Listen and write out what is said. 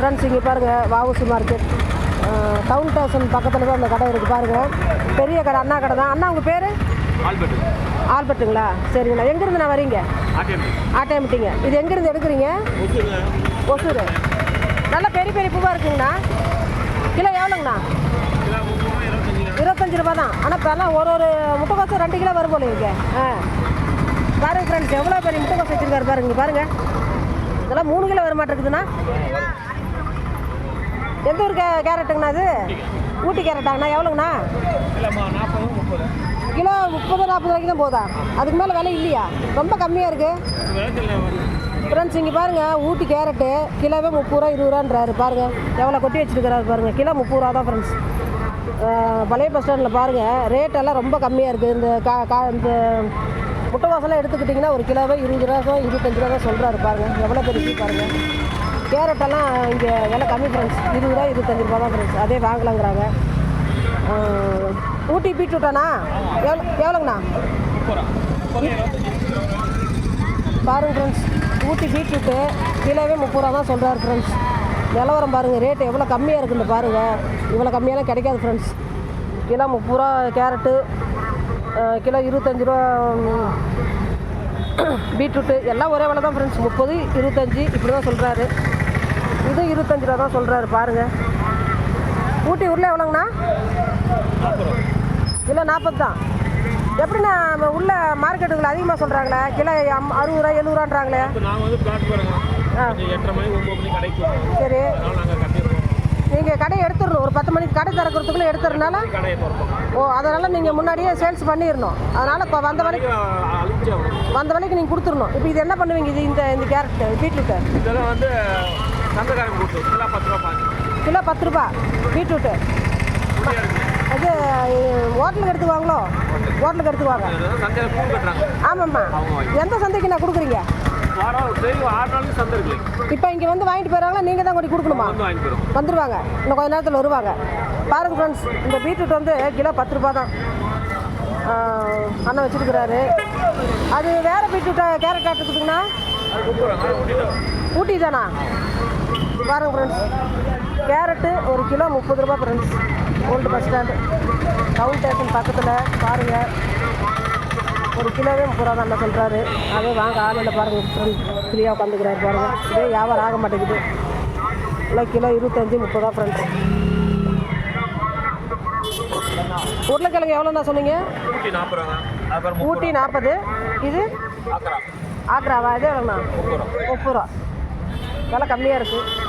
Friends இங்கே பாருங்கள் VOC market down station பக்கத்தில் தான் இந்த கடை இருக்குது பாருங்கள் பெரிய கடை அண்ணா கடை தான். அண்ணா உங்கள் பேர்? ஆல்பர்ட். ஆல்பர்ட்டுங்களா? சரிங்கண்ணா. எங்கேருந்து நான் வரீங்க? ஆட்டியம் ஆட்டையமிட்டிங்க இது எங்கேருந்து எடுக்கிறீங்க? ஒசூர். நல்ல பெரிய பெரிய பூவாக இருக்குங்கண்ணா. கிலோ எவ்வளோங்கண்ணா? இருபத்தஞ்சு ரூபா தான். ஆனால் இப்போல்லாம் ஒரு ஒரு முட்டைக்கோசம் ரெண்டு கிலோ வரும் போல இருக்கு. ஆ. பாருங்க ஃப்ரெண்ட்ஸ் எவ்வளோ பெரிய முட்டைக்கோசம் வச்சுருக்காரு பாருங்க இங்க பாருங்க. இதெல்லாம் மூணு கிலோ வர மாட்டேங்குதுண்ணா. எந்த ஊர் கே கேரட்டுங்கண்ணா அது? ஊட்டி கேரட்டாங்கண்ணா. எவ்வளோங்கண்ணா கிலோ முப்பது நாற்பது ரூபாய்க்கு தான் போதா? அதுக்கு மேலே விலை இல்லையா? ரொம்ப கம்மியாக இருக்குது ஃப்ரெண்ட்ஸ் இங்கே பாருங்கள் ஊட்டி கேரட்டு கிலோவே முப்பது ரூபா இருபது ரூபான்றாரு. பாருங்கள் எவ்வளோ கொட்டி வச்சிருக்கிறாரு பாருங்கள் கிலோ முப்பது ரூபா தான் ஃப்ரெண்ட்ஸ் பழைய பஸ் ஸ்டாண்டில் பாருங்கள் ரேட் எல்லாம் ரொம்ப கம்மியாக இருக்குது இந்த கா கா இந்த முட்டை வாசலாம் எடுத்துக்கிட்டிங்கன்னா ஒரு கிலோவே இருபது ரூபா தான் ரூபா தான் சொல்கிறாரு பாருங்கள் எவ்வளோ பெருசு பாருங்கள் கேரட்டெல்லாம் இங்கே விலை கம்மி ஃப்ரெண்ட்ஸ் இருபது ரூபா இருபத்தஞ்சி ரூபா தான் ஃப்ரெண்ட்ஸ் அதே வாங்கலாங்கிறாங்க. ஊட்டி பீட்ரூட்டாண்ணா? எவ்வளோ எவ்வளோங்கண்ணா? பாருங்க ஃப்ரெண்ட்ஸ் ஊட்டி பீட்ரூட்டு கிலோவே முப்பது ரூபா தான் சொல்கிறாரு ஃப்ரெண்ட்ஸ் நிலவரம் பாருங்கள் ரேட்டு எவ்வளோ கம்மியாக இருக்குன்னு பாருங்கள் இவ்வளோ கம்மியெல்லாம் கிடைக்காது ஃப்ரெண்ட்ஸ் கிலோ முப்பது ரூபா கேரட்டு கிலோ இருபத்தஞ்சி ரூபா பீட்ரூட்டு. எல்லாம் ஒரே விலை தான் ஃப்ரெண்ட்ஸ் முப்பது இருபத்தஞ்சி இப்படி தான் சொல்கிறாரு இது இருபத்தஞ்சி ரூபா தான் சொல்கிறாரு பாருங்கள் ஊட்டி உருளை எவ்வளோங்கண்ணா? கிலோ நாற்பது தான். எப்படிண்ணா உள்ள மார்க்கெட்டுங்களை அதிகமாக சொல்கிறாங்களே கிலோ அம் அறுபது ரூபா எழுநூறுவான்றாங்களே ஆ. சரி. நீங்கள் கடையை எடுத்துடணும். ஒரு பத்து மணிக்கு கடை திறக்கிறதுக்குள்ளே எடுத்துறதுனால? ஓ அதனால் நீங்கள் முன்னாடியே சேல்ஸ் பண்ணிடணும். அதனால் இப்போ வந்த வரைக்கும் வந்த வரைக்கும் நீங்கள் கொடுத்துடணும். இப்போ இது என்ன பண்ணுவீங்க இது இந்த இந்த கேரட் பீட்ரூட்டு? இதெல்லாம் வந்து பத்து ரூபா பாஞ்சு. கிலோ பத்து ரூபா பீட்ரூட்டு. அது ஹோட்டலுக்கு எடுத்துக்குவாங்களோ ஹோட்டலுக்கு எடுத்துக்குவாங்க சந்தையில் பூ கட்டுறாங்க. ஆமாம்மா. எந்த சந்தைக்கு நான் கொடுக்குறீங்க? இப்போ இங்கே வந்து வாங்கிட்டு போயிடுறாங்களா? நீங்கள் தான் கொண்டு கொடுக்கணுமா? வாங்கி வந்துடுவாங்க இன்னும் கொஞ்ச நேரத்தில் வருவாங்க. பாருங்க ஃப்ரெண்ட்ஸ் இந்த பீட்ரூட் வந்து கிலோ பத்து ரூபா தான். அண்ணன் வச்சுருக்கிறாரு. அது வேறு பீட்ரூட்டை கேரட் ஆட்டுக்குதுங்கண்ணா? ஊட்டி தானா பாருங்க ஃப்ரெண்ட்ஸ் கேரட்டு ஒரு கிலோ முப்பது ரூபா friends old bus stand town station பக்கத்தில் பாருங்கள் ஒரு கிலோவே முப்பது ரூபா தான் சொல்கிறாரு அதே வாங்க ஆளுநர் பாருங்கள் ஃப்ரெண்ட் ஃப்ரீயாக உட்காந்துக்கிறாரு பாருங்கள் இதே வியாபாரம் ஆக மாட்டேங்குது. இல்லை கிலோ இருபத்தஞ்சி முப்பது ரூபா ஃப்ரெண்ட்ஸ் உருளைக்கிழங்கு எவ்வளோண்ணா சொன்னீங்க? ஊட்டி நாற்பது ஊட்டி இது? ஆக்ராவா? இது எவ்வளோண்ணா முப்பது ரூபா விலை கம்மியாக இருக்குது